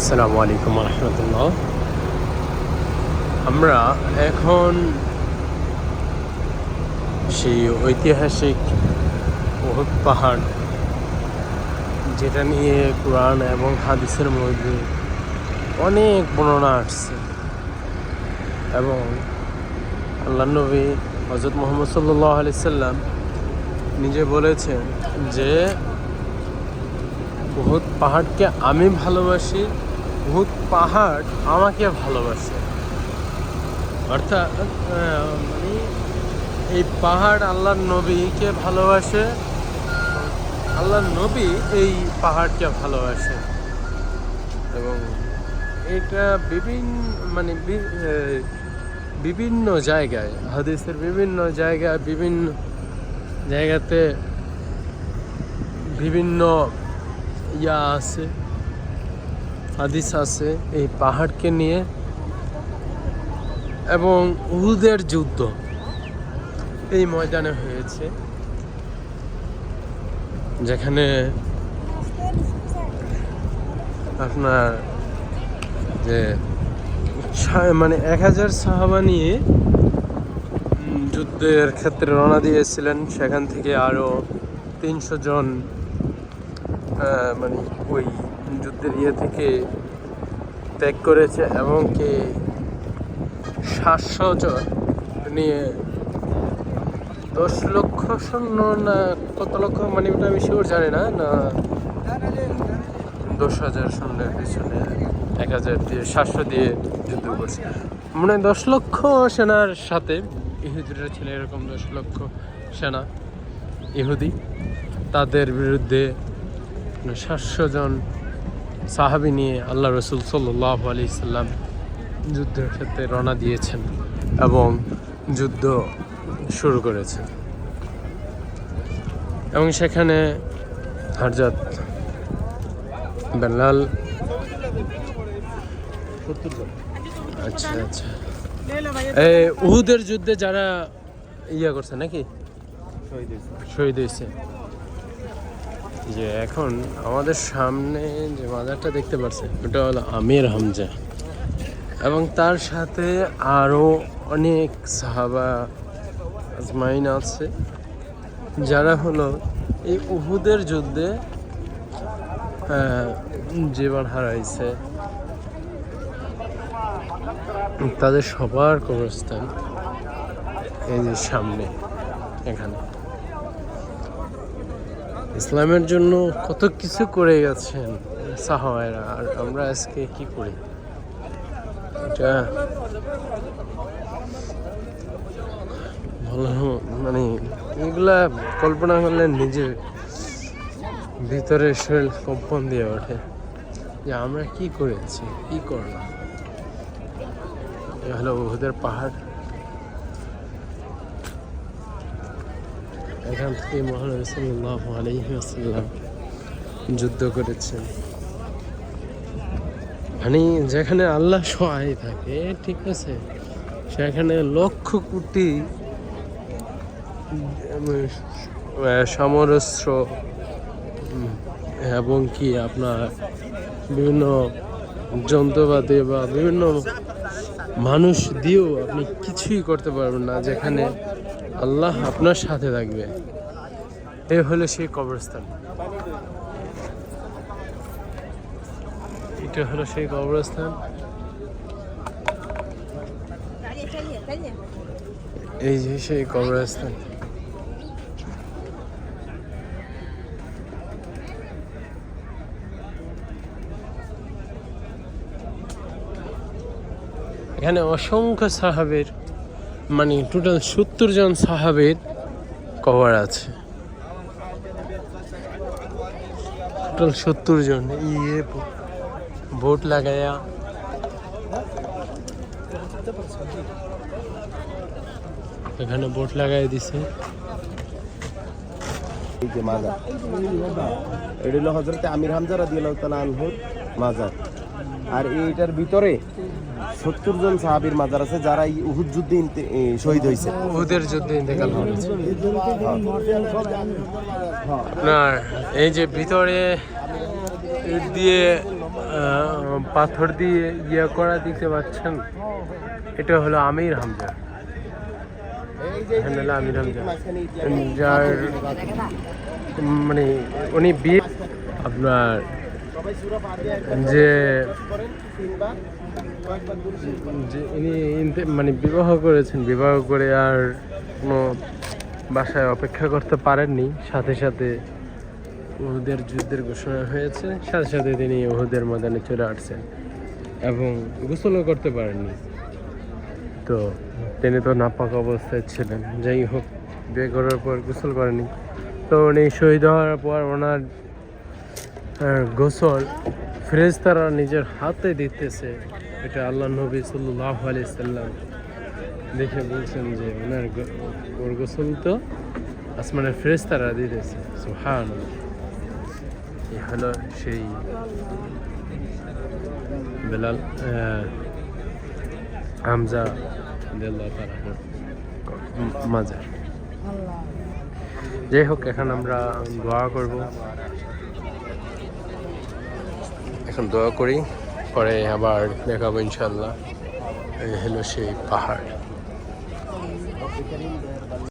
আসসালামু আলাইকুম রহমতুল্লাহ আমরা এখন সেই ঐতিহাসিক বহুত পাহাড়, যেটা নিয়ে কোরআন এবং হাদিসের মধ্যে অনেক বর্ণনা আসছে এবং আল্লাহ নবী হজরত মোহাম্মদ সাল্লাহ আলি সাল্লাম নিজে বলেছেন যে বহুত পাহাড়কে আমি ভালোবাসি বহুত পাহাড় আমাকে ভালোবাসে। অর্থাৎ মানে এই পাহাড় আল্লাহর নবীকে ভালোবাসে আল্লাহর নবী এই পাহাড়কে ভালোবাসে। এবং এটা বিভিন্ন মানে বিভিন্ন জায়গায়, হাদিসের বিভিন্ন জায়গায়, বিভিন্ন জায়গাতে বিভিন্ন ইয়া আছে। হাদিস আছে এই পাহাড়কে নিয়ে এবং উহুদের যুদ্ধ। এই ময়দানে হয়েছে। যেখানে আপনার যে মানে এক হাজার সাহাবা নিয়ে যুদ্ধের ক্ষেত্রে রওনা দিয়েছিলেন। সেখান থেকে আরও তিনশো জন মানে ওই যুদ্ধের ইয়ে থেকে ত্যাগ করেছে এবং কি সাতশো জন নিয়ে দশ লক্ষ সৈন্য না কত লক্ষ মানে ওটা আমি শিওর জানি না না দশ হাজার সৈন্যের পিছনে এক হাজার দিয়ে সাতশো দিয়ে যুদ্ধ করছে। মানে দশ লক্ষ সেনার সাথে, ইহুদিরা ছিল এরকম দশ লক্ষ সেনা, ইহুদি, তাদের বিরুদ্ধে সাতশো জন সাহাবি নিয়ে আল্লাহ রসুল সাল্লাহ আলি সাল্লাম যুদ্ধের ক্ষেত্রে রওনা দিয়েছেন এবং যুদ্ধ শুরু করেছেন। এবং সেখানে হারজাত বেলাল আচ্ছা আচ্ছা। এই উহুদের যুদ্ধে যারা ইয়া করছে নাকি? শহীদ হয়েছে। যে এখন আমাদের সামনে যে মাজারটা দেখতে পাচ্ছেন ওটা হলো আমির হামজা। এবং তার সাথে আরও অনেক সাহাবা আজমাইন আছে, যারা হলো এই উহুদের যুদ্ধে জীবন হারাইছে। তাদের সবার কবরস্থান এই যে সামনে, এখানে। ইসলামের জন্য কত কিছু করে গেছেন সাহাবায়রা? আর আমরা আজকে কি করি? এটা মানে এগুলা কল্পনা করলে নিজের ভিতরে শরীর কম্পন দিয়ে ওঠে। যে আমরা কি করেছি? কি করলাম? এ হলো উহুদের পাহাড়। এখান থেকে মহানবী সাল্লাল্লাহু আলাইহি যুদ্ধ করেছেন। মানে যেখানে আল্লাহ সহায় থাকে, ঠিক আছে, সেখানে লক্ষ কোটি সমরস্ত্র এবং কি আপনার বিভিন্ন যন্ত্রপাতি বা বিভিন্ন মানুষ দিয়েও আপনি কিছুই করতে পারবেন না যেখানে আল্লাহ আপনার সাথে থাকবে। এ হলো সেই কবরস্থান। এটা হলো সেই কবরস্থান। এই যে সেই কবরস্থান। এখানে অসংখ্য সাহাবের মানে টোটাল সত্তর জন সাহাবের কভার আছে। টোটাল সত্তর জন। ইয়ে ভোট লাগায়া। এখানে বোট লাগাই দিছে। মাজার এটা হজরতে আমির হামজা রাদিয়াল্লাহু তাআলা আনহুর মাজার আর এইটার ভিতরে সত্তর জন সাহাবীর মাজার আছে, যারা এই উহুদ যুদ্ধে শহীদ হয়েছে। উহুদের যুদ্ধে ইন্তেকাল আপনার এই যে ভিতরে ইট দিয়ে পাথর দিয়ে ইয়ে করা দিতে পারছেন এটা হলো আমির হামজা। এই যে এখানে হলো আমির হামজা। যার মানে উনি বিয়ে আপনার যে যে ইনি মানে বিবাহ করেছেন বিবাহ করে আর কোনো বাসায় অপেক্ষা করতে পারেননি। সাথে সাথে উহুদের যুদ্ধের ঘোষণা হয়েছে। সাথে সাথে তিনি উহুদের ময়দানে চলে আসছেন এবং গোসলও করতে পারেননি। তো তিনি তো নাপাক অবস্থায় ছিলেন। যাই হোক বিয়ে করার পর গোসল করেনি তো উনি শহীদ হওয়ার পর ওনার গোসল ফেরেশতারা নিজের হাতে দিতেছে। এটা আল্লাহ নবী সাল্লাহ আলি সাল্লাম দেখে বলছেন যে ওনার ওর গোসল তো আসমানের ফ্রেজ ফেরেশতারা দিতেছে। সুহান হলো সেই বেলাল হামজা মাজার। যাই হোক, এখন আমরা দোয়া করব। এখন দোয়া করি পরে আবার দেখাবো ইনশাল্লাহ এই হলো সেই পাহাড়।